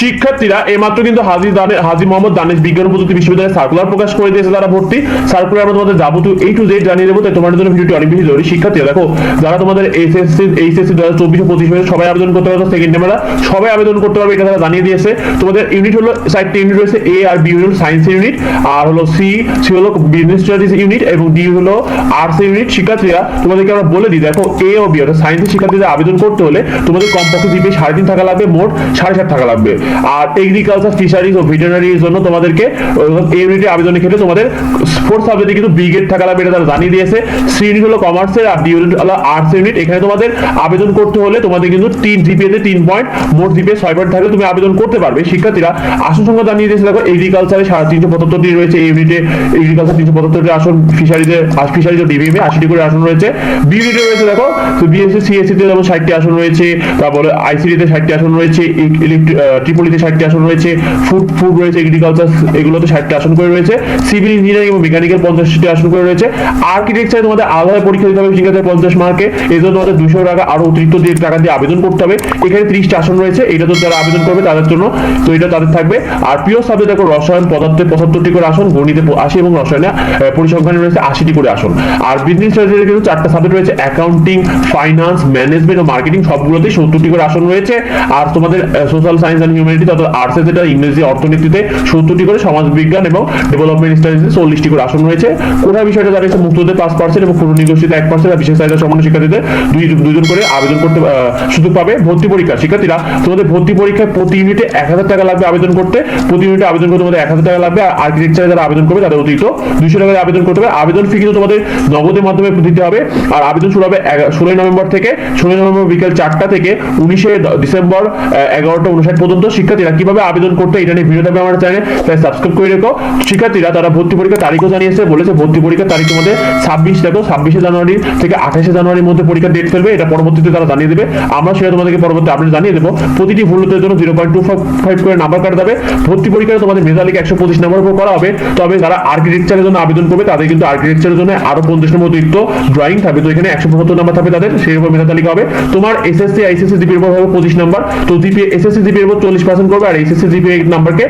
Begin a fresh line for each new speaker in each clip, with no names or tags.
শিক্ষার্থীরা এইমাত্র কিন্তু হাজি হাজি মোহাম্মদ দানেশ বিজ্ঞান প্রযুক্তি বিশ্ববিদ্যালয়ে সার্কুলার প্রকাশ করে দিয়েছে তারা ভর্তি। সার্কুলার আমরা তোমাদের যাবতীয় এই টু জেড জানিয়ে দেবো, তাই তোমাদের জন্য ভিডিওটি অনেক বেশি জরুরি। শিক্ষার্থীরা, দেখো, যারা তোমাদের এইচএসসি এইচএসসি দু হাজার চব্বিশ পঁচিশ সবাই আবেদন করতে পারবে সেকেন্ড টাইমেরা সবাই আবেদন করতে পারবে, এটা তারা জানিয়ে দিয়েছে। তোমাদের ইউনিট হলো চারটি ইউনিট রয়েছে এ আর বি হলো সায়েন্স ইউনিট আর হলো সি সি হলো বিজনেস স্টাডিজ ইউনিট এবং ডি হলো আর্টস ইউনিট শিক্ষার্থীরা, তোমাদেরকে আমরা বলে দিই, দেখো এ ও বি অর্থাৎ সায়েন্সের শিক্ষার্থীদের আবেদন করতে হলে তোমাদের কমপক্ষে জিপে সাড়ে তিন টাকা লাগবে, মোট সাড়ে সাত টাকা লাগবে। আর এগ্রিকালচার ফিশারিজ ও ভেটেরিনারির জন্য তোমাদেরকে এই আবেদনের ক্ষেত্রে তোমাদের স্পোর্টস সাবজেক্টে কিন্তু বি গ্রেড টাকা লাগবে এটা তারা জানিয়ে দিয়েছে। সি ইউনিট হলো কমার্সের আর ডি ইউনিট হলো আর্টস ইউনিট এখানে তোমাদের আবেদন করতে হলে তোমাদের কিন্তু তিন জিপিএতে তিন পয়েন্ট মোট জিপিএ ছয় পয়েন্ট থাকলে তুমি আবেদন করতে পারবে। শিক্ষার্থীরা আসন সংখ্যা জানিয়ে দিয়েছে, দেখো এগ্রিকালচারে সাড়ে তিনশো পঁচাত্তরটি রয়েছে ইউনিটে এগ্রিকালচার তিনশো পঁচাত্তরটি আসন ফিশারিজে ফিশারিজ ও ডিবিএমে আশিটি করে আসন রয়েছে। বি ইউনিটে রয়েছে, দেখো বিএসসি সিএসসি তে যেমন ষাটটি আসন রয়েছে, তারপরে আইসিডি তে ষাটটি আসন রয়েছে ট্রিপলিতে ষাটটি আসন রয়েছে ফুড ফুড রয়েছে এগ্রিকালচার এগুলোতে ষাটটি আসন করে রয়েছে সিভিল ইঞ্জিনিয়ারিং এবং মেকানিক্যাল পঞ্চাশটি আসন করে রয়েছে। আর্কিটেকচারে তোমাদের আলাদা পরীক্ষা দিতে হবে, শিক্ষার্থীদের পঞ্চাশ মার্কে এই জন্য তোমাদের দুশো টাকা আরও অতিরিক্ত দিয়ে টাকা দিয়ে আবেদন করতে হবে। এখানে ত্রিশটা আসন রয়েছে, এটা তো যারা আবেদন করবে তাদের জন্য, তো এটা তাদের থাকবে। আর প্রিয় সাবজেক্ট দেখো, রসায়ন পদার্থে পঁচাত্তরটি করে আসন, গণিতে আশি এবং রসায়নে পরিসংখ্যানে রয়েছে আশিটি করে আসন। আর বিজনেস স্টাডিজের কিন্তু চারটা সাবজেক্ট রয়েছে অ্যাকাউন্টিং ফাইন্যান্স ম্যানেজমেন্ট ও মার্কেটিং সবগুলোতেই সত্তরটি করে আসন রয়েছে। আর তোমাদের সোশ্যাল সায়েন্স অ্যান্ড হিউম্যানিটি অর্থাৎ আর্টসে যেটা ইংরেজি অর্থনীতিতে সত্তরটি করে সমাজ বিজ্ঞান এবং ডেভেলপমেন্ট স্টাডিজে চল্লিশটি করে আসন রয়েছে। কোটা বিষয়টা দাঁড়িয়েছে? মুক্তদের পাঁচ পার্সেন্ট এবং পুরো নিগোষ্ঠীতে এক পার্সেন্ট আর বিশেষ চাহিদা সম্পন্ন শিক্ষার্থীদের দুই দুজন করে আবেদন করতে সুযোগ পাবে ভর্তি পরীক্ষা। শিক্ষার্থীরা, তোমাদের ভর্তি পরীক্ষায় প্রতি ইউনিটে এক হাজার টাকা লাগবে আবেদন করতে। প্রতি ইউনিটে আবেদন করতে তোমাদের এক হাজার টাকা লাগবে আর আর্কিটেকচারে যারা আবেদন করবে তাদের অতিরিক্ত দুইশো টাকা আবেদন করতে হবে। আবেদন ফি কিন্তু তোমাদের নগদের মাধ্যমে দিতে হবে। আর আবেদন শুরু হবে ষোলোই নভেম্বর থেকে। ষোলোই নভেম্বর বিকেল চারটা থেকে উনিশে ডিসেম্বর এগারোটা উনষাট পর্যন্ত শিক্ষার্থীরা কীভাবে আবেদন করতে এটা নিয়ে ভিডিও দেবে আমার চ্যানেলে তাই সাবস্ক্রাইব করে রেখো শিক্ষার্থীরা তারা ভর্তি পরীক্ষার তারিখও জানিয়েছে বলেছে ভর্তি পরীক্ষার তারিখ তোমাদের ছাব্বিশ দেখো ছাব্বিশে জানুয়ারি থেকে আঠাশে জানুয়ারির মধ্যে পরীক্ষার ডেট ফেলবে এটা পরবর্তীতে তারা জানিয়ে দেবে আমরা সেটা তোমাদেরকে পরবর্তী আপডেট জানিয়ে দেবো প্রতিটি ভুল হতে জন্য জিরো পয়েন্ট টু ফাইভ করে নাম্বার কাটা যাবে ভর্তি পরীক্ষায় তোমাদের মেধালিক একশো পঁচিশ নাম্বার উপর করা হবে তবে যারা আর্কিটেকচারের জন্য আবেদন করবে তাদের কিন্তু আর্কিটেকচারের জন্য আরও পঞ্চাশ নম্বর অতিরিক্ত ড্রয়িং থাকবে তো এখানে একশো পঁচাত্তর নাম্বার থাকবে তাদের সেই উপর মেধা তালিকা হবে তোমার এসএসসি আইসিএসসি জিপির উপর হবে পঁচিশ নাম্বার তো জিপি এসএসসি জিপির উপর চল্লিশ পার্সেন্ট করবে আর এসএসসি জিপি নাম্বারকে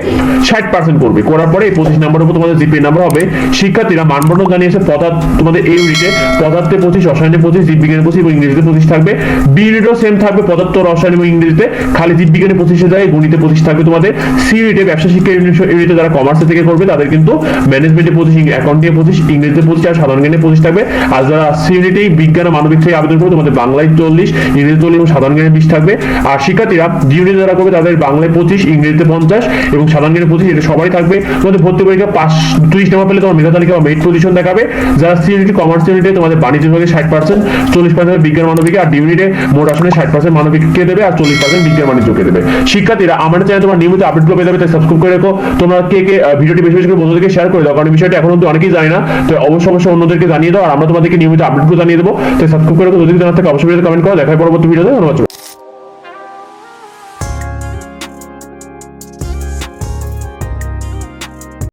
ষাট পার্সেন্ট করবে। করার পরে এই পঁচিশ নাম্বার উপর তোমাদের জিপি নাম্বার হবে। শিক্ষার্থীরা মানবন্ধন জানিয়েছে পদার্থ তোমাদের এই ইউনিটে পদার্থে পঁচিশ, রসায়নে পঁচিশ জীববিজ্ঞানে পঁচিশ এবং ইংরেজিতে পঁচিশ থাকবে। বি ইউনিটও সেম থাকবে, পদার্থ, রসায়ন এবং ইংরেজিতে। খালি জীববিজ্ঞানে পঁচিশে যায়, গণিতে পঁচিশ থাকবে তোমাদের। সি ইউনিটে ব্যবসা শিক্ষা ইউনিট যারা কমার্সে থেকে করবে, তাদের কিন্তু ম্যানেজমেন্টে পঁচিশ অ্যাকাউন্টিংয়ে পঁচিশ, ইংরেজিতে পঁচিশ আর সাধারণ জ্ঞানে পঁচিশ থাকবে। আর যারা সি ইউনিটেই বিজ্ঞান ও মানবিক থেকে আবেদন করবে, তোমাদের বাংলায় চল্লিশ ইংরেজি চল্লিশ এবং সাধারণ জ্ঞানে বিশ থাকবে। আর শিক্ষার্থীরা ডি যারা করবে, তাদের বাংলায় পঁচিশ, ইংরেজিতে পঞ্চাশ এবং সাধারণ পঁচিশ, এটা সবাই থাকবে। তোমাদের ভর্তি পরীক্ষা পাঁচ, ত্রিশ নাম্বার পেলে তোমার মেধা তালিকা বা মেরিট পজিশন দেখাবে। যারা সি কমার্স ইউনিটে তোমাদের বাণিজ্য বিভাগে ষাট পার্সেন্ট চল্লিশ পার্সেন্ট বিজ্ঞান মানবিকে আর ডি ইউনিটে মোট আসনে ষাট পার্সেন্ট মানবিককে দেবে আর চল্লিশ পার্সেন্ট বিজ্ঞান বাণিজ্যকে দেবে। শিক্ষার্থীরা, আমাদের চ্যানেলে তোমার নিয়মিত আপডেটগুলো পেয়ে যাবে, তাই সাবস্ক্রাইব করে রেখো। তোমরা কে কে ভিডিওটি বেশি বেশি করে বন্ধুদেরকে শেয়ার করে দাও, কারণ বিষয়টা এখন অব্দি অনেকেই জানে না। তো অবশ্যই অবশ্যই অন্যদেরকে জানিয়ে দাও, আর আমরা তোমাদেরকে নিয়মিত আপডেটগুলো জানিয়ে দেবো। তাই সাবস্ক্রাইব করে রেখো, যদি জানার থাকে অবশ্যই কমেন্ট করো। দেখায় পরবর্তী ভিডিওতে, ধন্যবাদ